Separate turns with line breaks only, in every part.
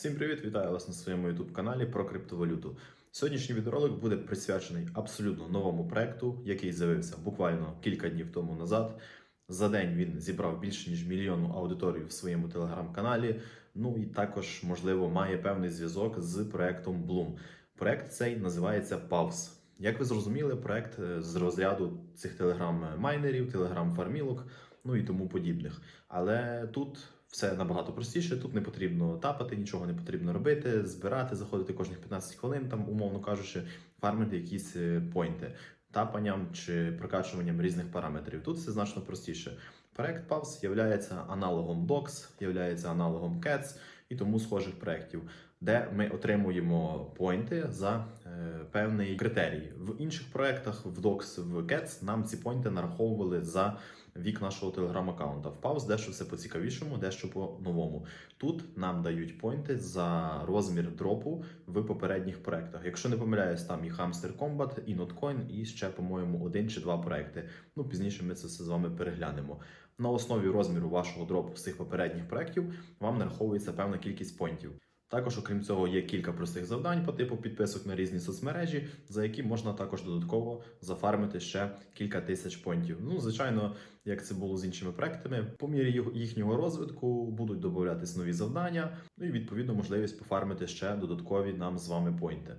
Всім привіт! Вітаю вас на своєму youtube каналі про криптовалюту. Сьогоднішній відеоролик буде присвячений абсолютно новому проекту, який з'явився буквально кілька днів тому назад. За день він зібрав більше ніж мільйонну аудиторію в своєму телеграм-каналі. Ну і також, можливо, має певний зв'язок з проектом Bloom. Проект цей називається Pulse. Як ви зрозуміли, проект е, з розряду цих телеграм-майнерів, телеграм-фармілок, ну і тому подібних. Але тут все набагато простіше. Тут не потрібно тапати, нічого не потрібно робити, збирати, заходити кожних 15 хвилин, там, умовно кажучи, фармити якісь е, пойнти тапанням чи прокачуванням різних параметрів. Тут все значно простіше. Проект Pulse є аналогом Docs, є аналогом Cats і тому схожих проєктів, де ми отримуємо поінти за е, певний критерій. В інших проєктах, в Docs, в Cats, нам ці поінти нараховували за вік нашого телеграм-аккаунта. В Pulse дещо все по-цікавішому, дещо по-новому. Тут нам дають поінти за розмір дропу в попередніх проєктах. Якщо не помиляюсь, там і Hamster Combat, і Notcoin, і ще, по-моєму, один чи два проекти. Ну, пізніше ми це все з вами переглянемо. На основі розміру вашого дропу з цих попередніх проєктів вам нараховується певна кількість поінтів. Також, окрім цього, є кілька простих завдань по типу підписок на різні соцмережі, за які можна також додатково зафармити ще кілька тисяч понтів. Ну, звичайно, як це було з іншими проектами, по мірі їхнього розвитку будуть додатись нові завдання, ну і відповідно можливість пофармити ще додаткові нам з вами поінти.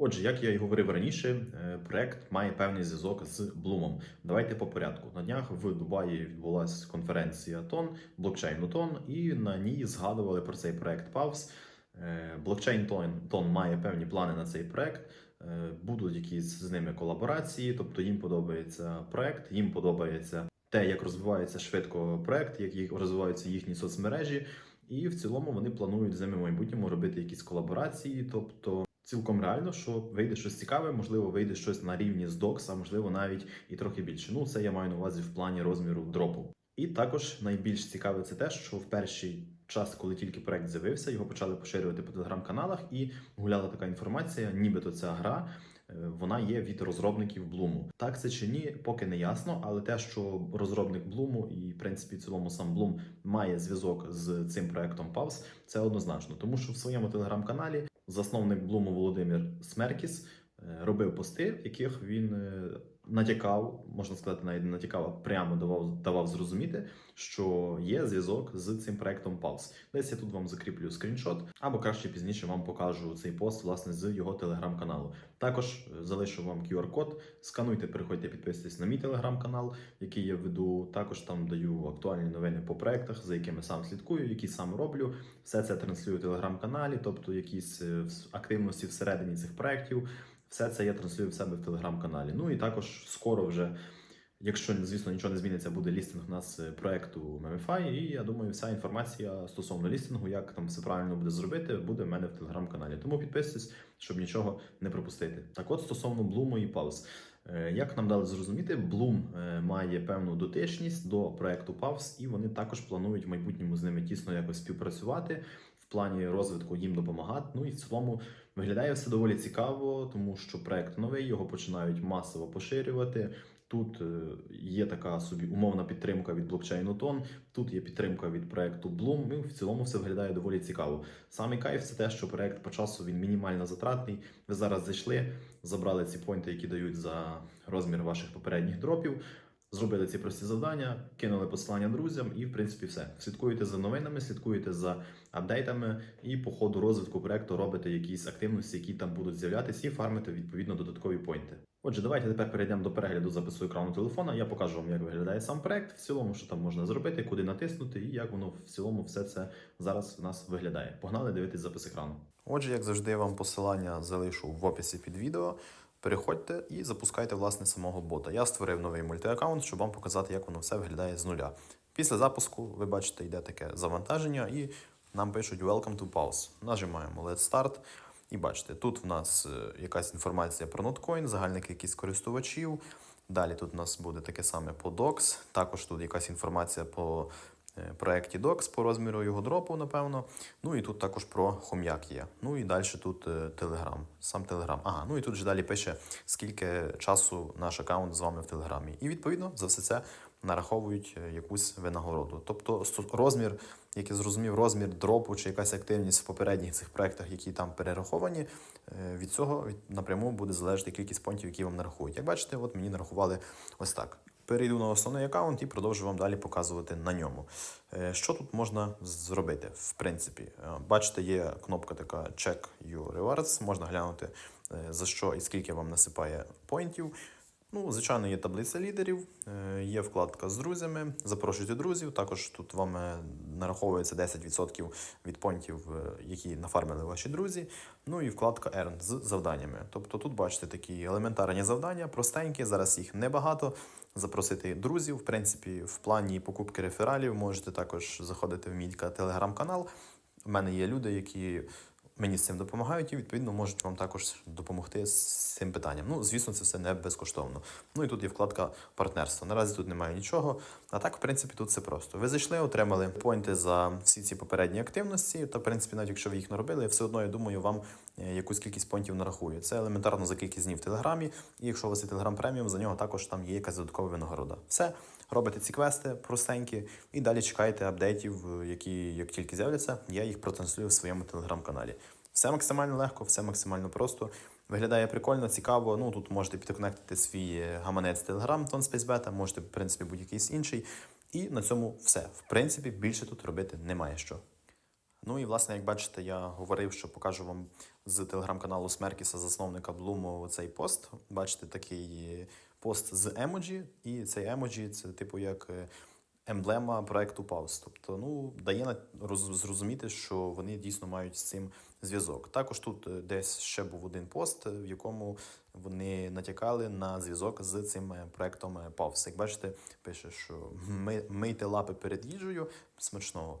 Отже, як я і говорив раніше, е, проект має певний зв'язок з Блумом. Давайте по порядку. На днях в Дубаї відбулася конференція ТОН, блокчейн ТОН, і на ній згадували про цей проект Pavs. Е, Блокчейн ТОН, має певні плани на цей проект. Е, Будуть якісь з ними колаборації, тобто їм подобається проект, їм подобається те, як розвивається швидко проект, як розвиваються їхні соцмережі. І в цілому вони планують з ними в майбутньому робити якісь колаборації. Тобто, цілком реально, що вийде щось цікаве, можливо, вийде щось на рівні з Docs, а можливо навіть і трохи більше. Ну, це я маю на увазі в плані розміру дропу. І також найбільш цікаве це те, що в перший час, коли тільки проект з'явився, його почали поширювати по телеграм-каналах, і гуляла така інформація, нібито ця гра. е, Вона є від розробників Блуму. Так це чи ні, поки не ясно. Але те, що розробник Блуму і в принципі в цілому сам Блум має зв'язок з цим проектом Pavs, це однозначно, тому що в своєму телеграм-каналі засновник Блуму Володимир Смеркіс е, робив пости, в яких він е, натякав, можна сказати, навіть не натякав, а прямо давав, давав зрозуміти, що є зв'язок з цим проектом Pulse. Десь я тут вам закріплю скріншот, або краще пізніше вам покажу цей пост власне з його телеграм-каналу. Також е, залишу вам QR-код, скануйте, переходьте, підписуйтесь на мій телеграм-канал, який я веду. Також там даю актуальні новини по проектах, за якими сам слідкую, які сам роблю. Все це транслюю в телеграм-каналі, тобто якісь е, активності всередині цих проектів. Все це я транслюю в себе в телеграм-каналі. Ну і також скоро вже, якщо звісно нічого не зміниться, буде лістинг у нас е, проекту Memify. І я думаю, вся інформація стосовно лістингу, як там все правильно буде зробити, буде в мене в телеграм-каналі. Тому підписуйтесь, щоб нічого не пропустити. Так от стосовно Блуму і Pavs. Е, Як нам дали зрозуміти, Bloom е, має певну дотичність до проекту Pavs, і вони також планують в майбутньому з ними тісно якось співпрацювати плані розвитку їм допомагати. Ну і в цілому виглядає все доволі цікаво, тому що проект новий, його починають масово поширювати. Тут е, є така собі умовна підтримка від блокчейну Тон, тут є підтримка від проекту Bloom. Ну, в цілому все виглядає доволі цікаво. Самий кайф це те, що проект по часу він мінімально затратний. Ви зараз зайшли, забрали ці поінти, які дають за розмір ваших попередніх дропів. Зробили ці прості завдання, кинули посилання друзям, і в принципі все. Слідкуєте за новинами, слідкуєте за апдейтами, і по ходу розвитку проекту робите якісь активності, які там будуть з'являтися, і фармите відповідно додаткові поінти. Отже, давайте тепер перейдемо до перегляду запису екрану телефона. Я покажу вам, як виглядає сам проект, в цілому, що там можна зробити, куди натиснути, і як воно в цілому все це зараз у нас виглядає. Погнали дивитись запис екрану. Отже, як завжди, я вам посилання залишу в описі під відео. Переходьте і запускайте власне самого бота. Я створив новий мультиаккаунт, щоб вам показати, як воно все виглядає з нуля. Після запуску, ви бачите, йде таке завантаження, і нам пишуть Welcome to Pause. Нажимаємо Let's Start. І бачите, тут в нас е, якась інформація про Notcoin, загальна кількість користувачів. Далі тут у нас буде таке саме по Docs. Також тут якась інформація по проєкті Docs, по розміру його дропу, напевно. Ну і тут також про хом'як є. Ну і далі тут е, Telegram, сам Telegram. Ага, ну і тут же далі пише, скільки часу наш аккаунт з вами в Телеграмі. І відповідно за все це нараховують е, якусь винагороду. Тобто розмір як я зрозумів, розмір дропу чи якась активність в попередніх цих проектах, які там перераховані, е, від цього напряму буде залежати кількість понтів, які вам нарахують. Як бачите, от мені нарахували ось так. Перейду на основний аккаунт і продовжу вам далі показувати на ньому. Е, Що тут можна зробити? В принципі, Е, бачите, є кнопка така Check Your Rewards. Можна глянути е, за що і скільки вам насипає поінтів. Ну, звичайно, є таблиця лідерів, е, є вкладка з друзями. Запрошуйте друзів. Також тут вам е, нараховується 10% від понтів, е, які нафармили ваші друзі. Ну і вкладка Earn з завданнями. Тобто тут бачите такі елементарні завдання, простенькі. Зараз їх небагато. Запросити друзів. В принципі, в плані покупки рефералів можете також заходити в мій телеграм-канал. У мене є люди, які мені з цим допомагають і відповідно можуть вам також допомогти з цим питанням. Ну, звісно, це все не безкоштовно. Ну і тут є вкладка партнерства. Наразі тут немає нічого. А так, в принципі, тут все просто. Ви зайшли, отримали поінти за всі ці попередні активності. Та, в принципі, навіть якщо ви їх не робили, все одно я думаю, вам якусь кількість понтів нарахує. Це елементарно за кількість днів в телеграмі. І якщо у вас є телеграм преміум, за нього також там є якась додаткова винагорода. Все. Робите ці квести простенькі і далі чекаєте апдейтів, е, які як тільки з'являться, я їх протранслюю в своєму телеграм-каналі. Все максимально легко, все максимально просто. Виглядає прикольно, цікаво. Ну тут можете підконектити свій е, гаманець Telegram, TonSpaceBeta, можете, в принципі, будь-якийсь інший. І на цьому все. В принципі, більше тут робити немає що. Ну і власне, як бачите, я говорив, що покажу вам з телеграм-каналу Смеркіса, засновника Блуму, цей пост. Бачите, такий пост з емоджі, і цей емоджі це типу як е, емблема проекту Паус. Тобто, ну, дає зрозуміти, що вони дійсно мають з цим зв'язок. Також тут е, десь ще був один пост, е, в якому вони натякали на зв'язок з цим проектом Павс. Як бачите, пише, що ми, мийте лапи перед їжею смачного.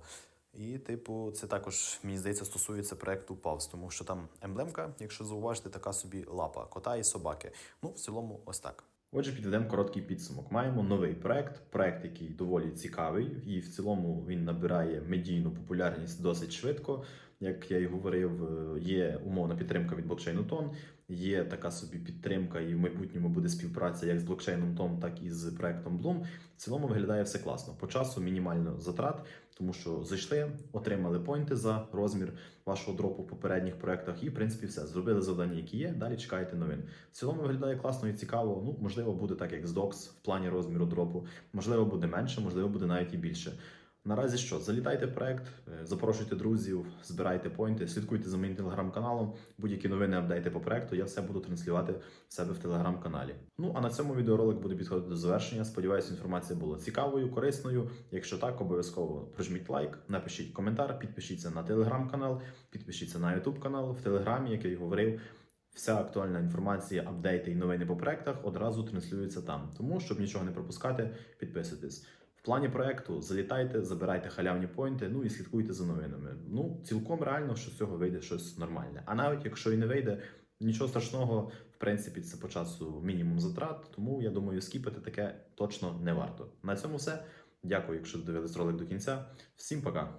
І, типу, це також, мені здається, стосується проекту Павс, тому що там емблемка, якщо зауважити, така собі лапа кота і собаки. Ну, в цілому, ось так. Отже, підведемо короткий підсумок. Маємо новий проект, проект, який доволі цікавий, і в цілому він набирає медійну популярність досить швидко. Як я і говорив, е, є умовна підтримка від блокчейну Тон, є така собі підтримка, і в майбутньому буде співпраця як з блокчейном Тон, так і з проектом Bloom. В цілому виглядає все класно. По часу мінімально затрат, тому що зайшли, отримали поінти за розмір вашого дропу в попередніх проектах, і в принципі все зробили завдання, які є. Далі чекаєте новин. В цілому виглядає класно і цікаво. Ну можливо, буде так, як з Docs в плані розміру дропу. Можливо, буде менше, можливо, буде навіть і більше. Наразі що? Залітайте в проект, е, запрошуйте друзів, збирайте поінти, слідкуйте за моїм телеграм-каналом. Будь-які новини, апдейти по проекту. Я все буду транслювати в себе в телеграм-каналі. Ну а на цьому відеоролик буде підходити до завершення. Сподіваюся, інформація була цікавою, корисною. Якщо так, обов'язково прожміть лайк, напишіть коментар, підпишіться на телеграм-канал, підпишіться на ютуб канал в телеграмі, як я й говорив. Вся актуальна інформація, апдейти і новини по проектах одразу транслюються там. Тому, щоб нічого не пропускати, підписуйтесь. Плані проекту залітайте, забирайте халявні поінти, ну і слідкуйте за новинами. Ну, цілком реально, що з цього вийде щось нормальне. А навіть якщо і не вийде, нічого страшного, в принципі, це по часу мінімум затрат. Тому я думаю, скіпати таке точно не варто. На цьому все. Дякую, якщо дивились ролик до кінця. Всім пока.